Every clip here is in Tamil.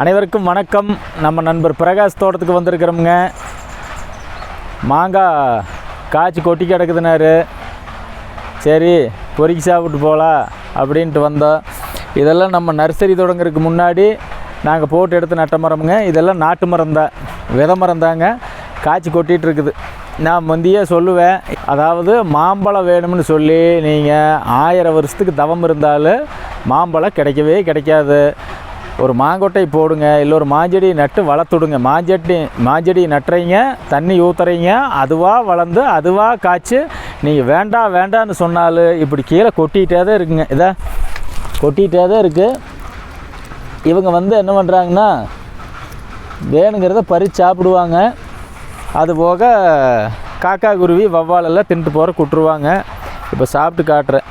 அனைவருக்கும் வணக்கம். நம்ம நண்பர் பிரகாஷ் தோட்டத்துக்கு வந்திருக்கிறோமுங்க. மாங்காய் காய்ச்சி கொட்டி கிடக்குதுனாரு சரி பொறுக்கி சாப்பிட்டு போகலாம் அப்படின்ட்டு வந்தோம். இதெல்லாம் நம்ம நர்சரி தொடங்குறதுக்கு முன்னாடி நாங்கள் போட்டு எடுத்து நட்ட மரமுங்க. இதெல்லாம் நாட்டு மரம் தான். வித மரம் தாங்க. காய்ச்சி கொட்டிகிட்டு இருக்குது. நான் முந்தையே சொல்லுவேன். அதாவது மாம்பழம் வேணும்னு சொல்லி நீங்கள் ஆயிரம் வருஷத்துக்கு தவம் இருந்தாலும் மாம்பழம் கிடைக்கவே கிடைக்காது. ஒரு மாங்கொட்டை போடுங்க இல்லை ஒரு மாஞ்செடி நட்டு வளர்த்துடுங்க. மாஞ்செடி மாஞ்செடி நட்டுறீங்க தண்ணி ஊற்றுறீங்க அதுவாக வளர்ந்து அதுவாக காய்ச்சி நீங்கள் வேண்டாம் வேண்டாம்னு சொன்னாலும் இப்படி கீழே கொட்டிகிட்டே தான் இருக்குங்க. இதை கொட்டிகிட்டே தான் இருக்குது இவங்க வந்து என்ன பண்ணுறாங்கன்னா வேணுங்கிறத பறித்து சாப்பிடுவாங்க. அது போக காக்கா குருவி வவ்வாலெல்லாம் தின்ட்டு போகிற குட்டுருவாங்க. இப்போ சாப்பிட்டு காட்டுறேன்.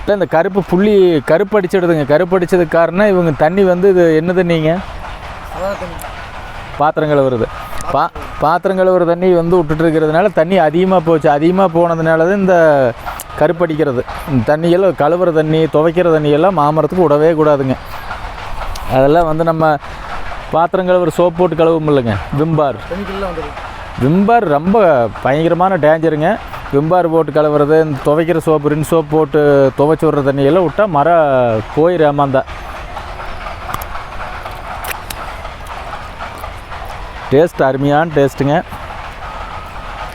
இல்லை இந்த கருப்பு புள்ளி கருப்பு அடிச்சிடுதுங்க. கருப்பு அடிச்சதுக்கு காரணம் இவங்க தண்ணி வந்து இது என்ன தண்ணிங்க பாத்திரம் கழுவுறது. பா பாத்திரம் கழுவுற தண்ணி வந்து விட்டுட்டு இருக்கிறதுனால தண்ணி அதிகமாக போச்சு. அதிகமாக போனதுனால தான் இந்த கருப்படிக்கிறது இந்த தண்ணியெல்லாம் கழுவுற தண்ணி துவைக்கிற தண்ணியெல்லாம் மாமரத்துக்கு விடவே கூடாதுங்க. அதெல்லாம் வந்து நம்ம பாத்திரம் கழுவுற சோப் போட்டு கழுவும் இல்லைங்க விம்பார். விம்பார் ரொம்ப பயங்கரமான டேஞ்சருங்க விம்பார் போட்டு கழுவுறது இந்த துவைக்கிற சோப்பு ரின் சோப் போட்டு துவைச்சி விட்ற தண்ணியெல்லாம் விட்டால் மரம் போயிரு ஏமாந்தா. டேஸ்ட் அருமையான டேஸ்ட்டுங்க.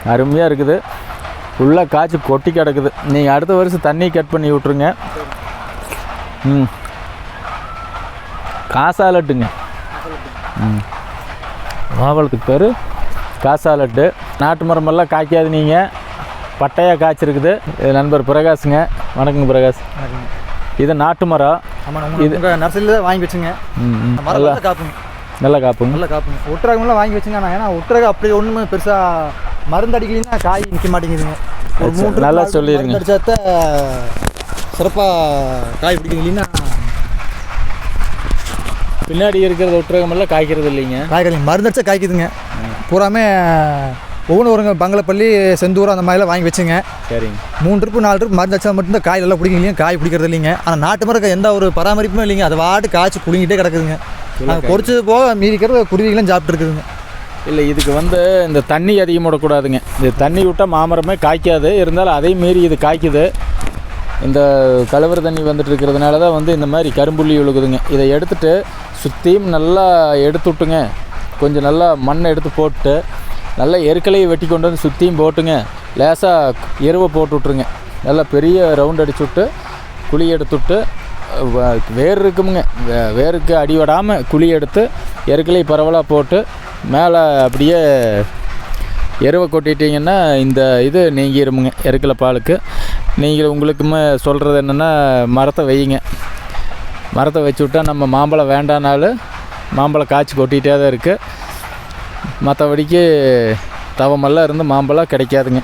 அருமையாக இருக்குது. ஃபுல்லாக காய்ச்சி கொட்டி கிடக்குது. நீங்கள் அடுத்த வருஷம் தண்ணி கட் பண்ணி விட்ருங்க ம். காசாலட்டுங்க ம். மாவளத்துக்கு பேர் காசாலட்டு நாட்டு மரமெல்லாம் காய்க்காது நீங்கள் பட்டையாக காய்ச்சிருக்குது. இது நண்பர் பிரகாஷுங்க. வணக்கங்க பிரகாஷ். இது நாட்டு மரம் ஆமாம் உங்கள் நர்சரியில் தான் வாங்கி வச்சுங்க. நல்லா காப்புங்க. நல்லா காப்புங்க. நல்லா காப்புங்க. ஒட்டுரகமெல்லாம் வாங்கி வச்சுங்க நான் ஏன்னா ஒட்டுரகம் அப்படி ஒன்றுமே பெருசாக மருந்து அடிக்கலைன்னா காய் நிற்க மாட்டேங்குதுங்க. ஒரு சரி, மூணு நல்லா சொல்லிருங்க. அடிச்சாத்த சிறப்பாக காய் பிடிக்கும் இல்லைன்னா பின்னாடி இருக்கிறது ஒட்டுரகமெல்லாம் காய்க்கிறது இல்லைங்க. காய்கறி மருந்து அடிச்சா காய்க்குதுங்க. பூராமே ஒவ்வொன்று பங்களாப்பள்ளி செந்தூரம் அந்த மாதிரிலாம் வாங்கி வச்சுங்க. சரிங்க. மூணு ட்ரிப்பு நாலு ட்ரிப் மருந்து அடிச்சா மட்டும்தான் காய் நல்லா பிடிக்கும் இல்லைங்க? காய் பிடிக்கிறது இல்லைங்க. ஆனால் நாட்டு மரம் எந்த ஒரு பராமரிப்புமே இல்லைங்க. அது வாட்டு காய்ச்சி குலுங்கிட்டே கிடக்குதுங்க. நாங்கள் பொறிச்சது போக மீதிக்கிறது குருவிகளும் சாப்பிட்டு இருக்குதுங்க. இல்லை இதுக்கு வந்து இந்த தண்ணி அதிகம் விடக்கூடாதுங்க. இந்த தண்ணி விட்டால் மாமரமே காய்க்காது. இருந்தாலும் அதையும் மீறி இது காய்க்குது. இந்த கலவர தண்ணி வந்துட்டு இருக்கிறதுனால தான் வந்து இந்த மாதிரி கரும்புள்ளி விழுகுதுங்க. இதை எடுத்துட்டு சுற்றியும் நல்லா எடுத்து விட்டுங்க. கொஞ்சம் நல்லா மண்ணை எடுத்து போட்டு நல்லா எருக்கலையை வெட்டி கொண்டு வந்து சுற்றியும் போட்டுங்க. லேசாக எருவை போட்டு விட்ருங்க நல்லா பெரிய ரவுண்ட் அடிச்சு விட்டு குழி எடுத்து விட்டு வேர் இருக்குமுங்க. வே- வேருக்கு அடிவடாமல் குழி எடுத்து எருக்கலை பரவலாக போட்டு மேலே அப்படியே எருவை கொட்டிட்டீங்கன்னா இந்த இது நீங்கிருமுங்க எருக்கலை பாலுக்கு. நீங்கள் உங்களுக்குமே சொல்கிறது என்னென்னா மரத்தை வையுங்க. மரத்தை வச்சு விட்டா நம்ம மாம்பழம் வேண்டானாலும் மாம்பழம் காய்ச்சி கொட்டிகிட்டே தான் இருக்குது மற்றபடிக்கு தவமெல்லாம் இருந்து மாம்பழம் கிடைக்காதுங்க.